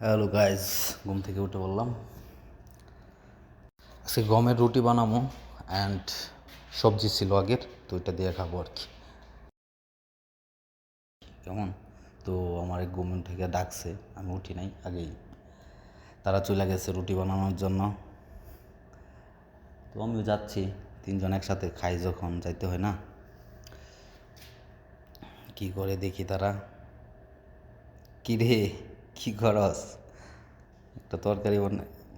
Hello guys ঘুম থেকে উঠে বললাম। আজকে গমের রুটি বানাবো অ্যান্ড সবজি ছিল আগের, তো এটা দিয়ে খাব আর কি। কেমন? তো আমার এক ঘুম থেকে ডাকছে, আমি উঠি নাই, আগেই। তারা চলে গেছে রুটি বানানোর জন্য। তো আমিও যাচ্ছি, তিনজন একসাথে খাই যখন, যাইতে হয় না। কি করে দেখি তারা? কী রে? কি খরচ? একটা তরকারি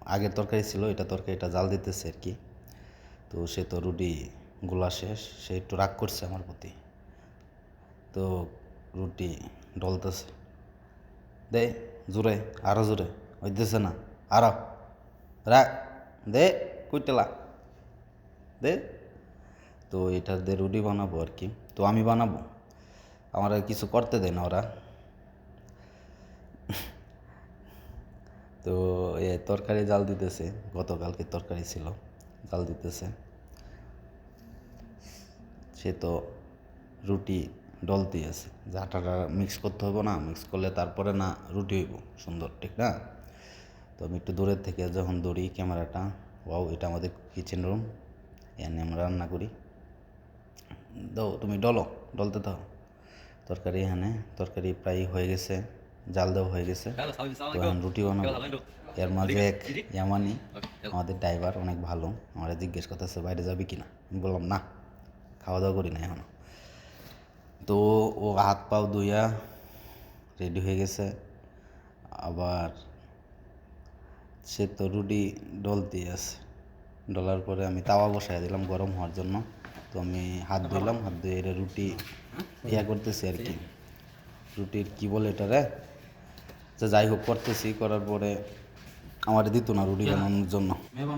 আগের তরকারি ছিল, এটা তরকারিটা জাল দিতেছে আর কি। তো সে তো রুটি গোলা শেষ, সে একটু রাগ করছে আমার প্রতি। তো রুটি ডলতেছে। দে, জোরে আরও জোরে, হইতেছে না। আরও রাখ দে কুইটেলা দে। তো এটা দিয়ে রুটি বানাবো আর কি। তো আমি বানাবো। আমার আর কিছু করতে দেয় না ওরা। তো, এ, তরকারি জাল দিতেছে, গতকালকে তরকারি ছিল, জাল দিতেছে। সে তো রুটি ডলতি আছে যে আটাটা মিক্স করতে হবে না মিক্স করলে তারপরে না রুটি হইব, সুন্দর, ঠিক না? তো আমি একটু দূরের থেকে যখন দৌড়ি ক্যামেরাটা, ওয়াও, এটা আমাদের কিচেন রুম এনে আমরা রান্না করি। দাও, তুমি ডলো, ডলতে দাও। তরকারি এখানে, তরকারি প্রায় হয়ে গেছে। জাল দেওয়া হয়ে গেছে। তো এখন রুটি বানাবো। এর মাঝে এক ইয়ামানি আমাদের ড্রাইভার অনেক ভালো। আমার জিজ্ঞেস করতেছে বাইরে যাবি কি না আমি বললাম না খাওয়া দাওয়া করি না এখনও। তো ও হাত পাও ধুইয়া রেডি হয়ে গেছে। আবার সে তো রুটি ডলতে আছে। ডলার পরে আমি তাওয়া বসাই দিলাম গরম হওয়ার জন্য। তো আমি হাত ধুইলাম হাত ধুয়ে এটা রুটি ইয়া করতেছি আর কি। রুটির কি বলে এটা রে? যে যাই হোক করতেছি করার পরে আমার দিত না রুটি বানানোর জন্য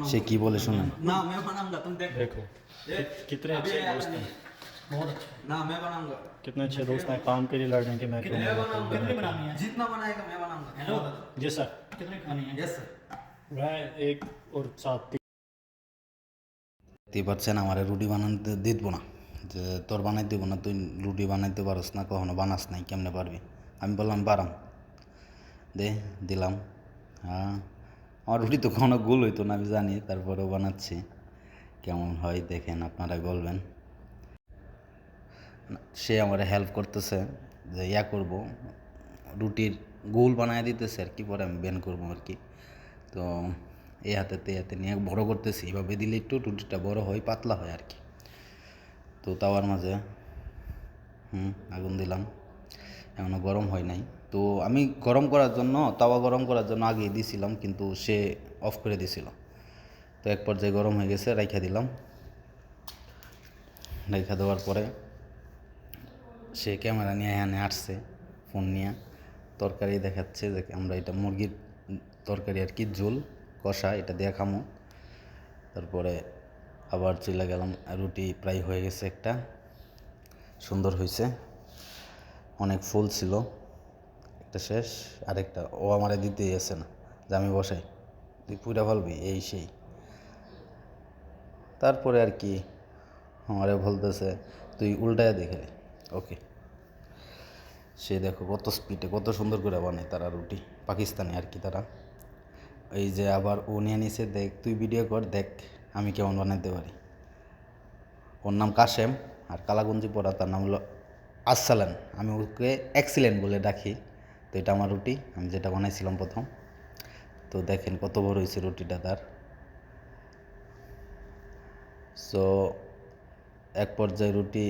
সে কি বলে শুনেন ना मैं बनाऊंगा तुम देखो देखो कि- कितने अच्छे दोस्त हैं ना मैं बनाऊंगा कितने अच्छे दोस्त हैं काम के लिए लड़ रहे हैं कि मैं क्यों नहीं बनाता? कितनी बनानी है जितना बनाएगा मैं बनाऊंगा हेलो जी सर कितनी खानी है यस सर मैं एक और साथ तीन দেখতেই পারছেন আমার রুটি বানাতে দিত না যে তোর বানাই দেবো না তুই রুটি বানাইতে পারস না কখনো বানাস নাই কেমনে পারবি আমি বললাম পারাম দে, দিলাম। হ্যাঁ। আমার রুটি তো কখনো গোল হইতো না, আমি জানি। তারপরেও বানাচ্ছি। কেমন হয় দেখেন, আপনারা বলবেন। সে আমার হেল্প করতেছে যে ইয়া করব। রুটির গোল বানায় দিতেছে আর কি, পরে আমি বেন করব আর কি। তো এই হাতে তে হাতে নিয়ে বড় করতেছি। এভাবে দিলে একটু রুটিটা বড় হয়, পাতলা হয় আর কি। তো তাওয়ার মাঝে, হুম, আগুন দিলাম। এখনও গরম হয় নাই। তো আমি গরম করার জন্য, তাওয়া গরম করার জন্য আগে দিছিলাম, কিন্তু সে অফ করে দিছিল। তো এক পর্যায়ে গরম হয়ে গেছে, রাইখা দিলাম। রাইখা দেওয়ার পরে সে ক্যামেরা নিয়ে এখানে আসছে, ফোন নিয়ে। তরকারি দেখাচ্ছে যে আমরা এটা মুরগির তরকারি আর কি, ঝোল, কষা, এটা দিয়ে খামো। তারপরে আবার চলে গেলাম, রুটি প্রায় হয়ে গেছে একটা। সুন্দর হয়েছে। অনেক ফুল ছিল। একটা শেষ, আরেকটা। ও আমারে দিতেই আসে না, যে আমি বসাই। তুই পুরা ফেলবি, এই সেই। তারপরে আর কি আমারে বলতেছে, তুই উল্টায় দেখে ওকে। সে দেখো কত স্পিডে কত সুন্দর করে বানায় তারা রুটি, পাকিস্তানি আর কি তারা। এই যে আবার ও নিয়ে নিছে, দেখ, তুই ভিডিও কর, দেখ আমি কেমন বানাইতে পারি। ওর নাম কাশেম, আর কালাগঞ্জি পড়া তার নাম হলো আসসালান আমি ওকে এক্সিলেন্ট বলে ডাকি। তো এটা আমার রুটি, আমি যেটা বানাইছিলাম প্রথম। তো দেখেন কত বড় হয়েছে রুটিটা তার। সো এক পর্যায়ে রুটি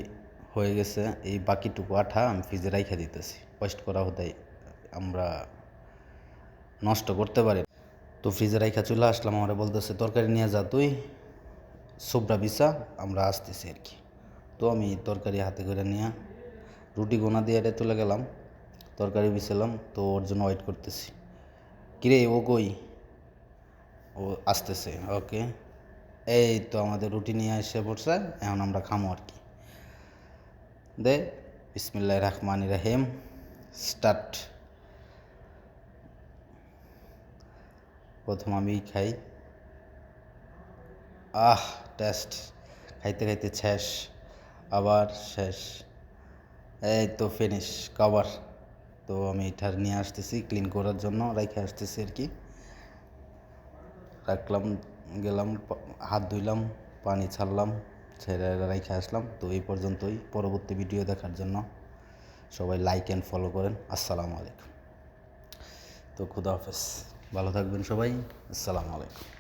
হয়ে গেছে, এই বাকিটুকু আঠা আমি ফ্রিজে রাইখা দিতেছি। ওয়েস্ট করা হতাই আমরা নষ্ট করতে পারি তো ফ্রিজে রাইখা চলে আসলাম, আমরা বলতেছে, তরকারি নিয়ে যা তুই সুবরা বিছা আমরা আসতেছি আর কি। তো আমি তরকারি হাতে করে নিয়ে রুটি গোনা দিয়ে এটা চলে গেলাম। তরকারি বিছালাম, তো ওর জন্য ওয়েট করতেছি। কিরে, ও কই? ও আসতেছে, ওকে। এই তো আমাদের রুটি নিয়ে এসে পড়ছে, এখন আমরা খামো আর কি। দে বিসমিল্লাহ রহমান রাহিম, স্টার্ট। প্রথম আমি খাই। আহ, টেস্ট। খাইতে খাইতে শেষ, আবার শেষ। এই তো ফিনিশ কভার তো আমি এটা নিয়ে আসতেছি ক্লিন করার জন্য রেখে আসতেছি আর কি। রাখলাম, গেলাম, হাত ধুইলাম, পানি ছাড়লাম, ছেড়ে রেখে আসলাম। তো এই পর্যন্তই, পরবর্তী ভিডিও দেখার জন্য। সবাই লাইক অ্যান্ড ফলো করেন। আসসালামু আলাইকুম। তো খুদা হাফেজ। ভালো থাকবেন সবাই। আসসালামু আলাইকুম।